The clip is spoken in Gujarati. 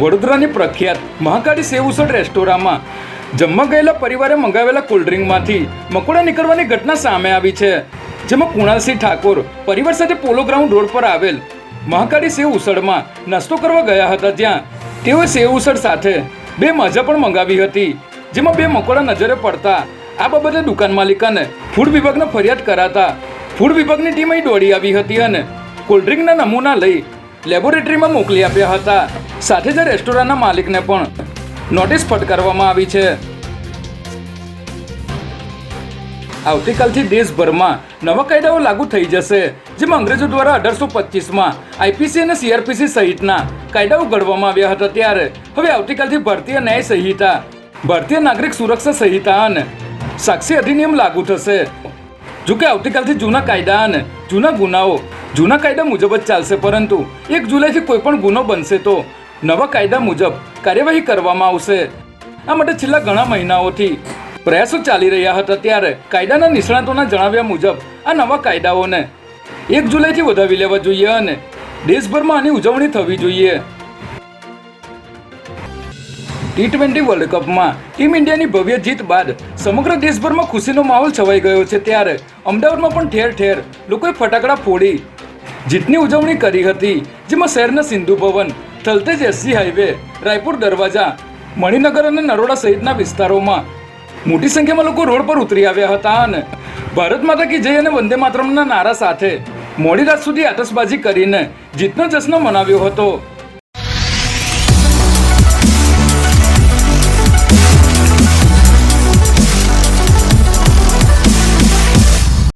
વડોદરાની પ્રખ્યાત મહાકાળી સેવ ઉસળ રેસ્ટોરાંમાં જમવા ગયેલા પરિવારે મંગાવેલા કોલ્ડ્રિંકમાંથી મકોડા નીકળવાની ઘટના સામે આવી છે, જેમાં કુણાલસિંહ ઠાકોર પરિવાર સાથે પોલો ગ્રાઉન્ડ રોડ પર આવેલ મહાકાળી સેવ ઉસળમાં નાસ્તો કરવા ગયા હતા જ્યાં તેઓએ સેવ ઉસળ સાથે બે મજા પણ મંગાવી હતી, જેમાં બે મકોડા નજરે પડતા આ બાબતે દુકાન માલિકાને ફૂડ વિભાગને ફરિયાદ કરાતા ફૂડ વિભાગની ટીમ અહીં દોડી આવી હતી અને કોલ્ડ્રિંકના નમૂના લઈ લેબોરેટરીમાં મોકલી આપ્યા હતા. સાથે જ રેસ્ટોરન્ટના માલિકને પણ નોટિસ ફટકારવામાં આવી છે. આવતીકાલથી દેશભરમાં નવા કાયદાઓ લાગુ થઈ જશે, જેમાં અંગ્રેજો દ્વારા અઢારસો પચીસમાં આઈપીસી અને સીઆરપીસી સહિતના કાયદાઓ ઘડવામાં આવ્યા હતા ત્યારે. હવે આવતીકાલથી ભારતીય ન્યાય સંહિતા, ભારતીય નાગરિક સુરક્ષા સંહિતા અને સાક્ષી અધિનિયમ લાગુ થશે. જો કે આવતીકાલથી જૂના કાયદા અને જૂના ગુનાઓ, જૂના કાયદા મુજબ જ ચાલશે, પરંતુ એક જુલાઈથી કોઈ પણ ગુનો બનશે તો નવા કાયદા મુજબ કાર્યવાહી કરવામાં આવશે. આ માટે છેલ્લા ઘણા મહિનાઓથી પ્રયાસો ચાલી રહ્યા હતા ત્યારે કાયદાના નિષ્ણાતોના જણાવ્યા મુજબ આ નવા કાયદાઓને એક જુલાઈથી વધાવી લેવા જોઈએ અને દેશભરમાં આની ઉજવણી થવી જોઈએ. ટી ટ્વેન્ટી વર્લ્ડ કપમાં ટીમ ઇન્ડિયાની ભવ્ય જીત બાદ સમગ્ર દેશભરમાં ખુશીનો માહોલ છવાઈ ગયો છે ત્યારે અમદાવાદમાં પણ ઠેર ઠેર લોકોએ ફટાકડા ફોડી જીતની ઉજવણી કરી હતી, જેમાં શહેરના Sindhu Bhavan Thaltej S C highway, Raipur Darwaja, Maninagar અને નરોડા સહિતના વિસ્તારોમાં. મોટી સંખ્યામાં લોકો રોડ પર ઉતરી આવ્યા હતા અને ભારત માતા કી જય અને વંદે માતરમના નારા સાથે મોડી રાત સુધી આતશબાજી કરીને જીતનો જશ્ન મનાવ્યો હતો.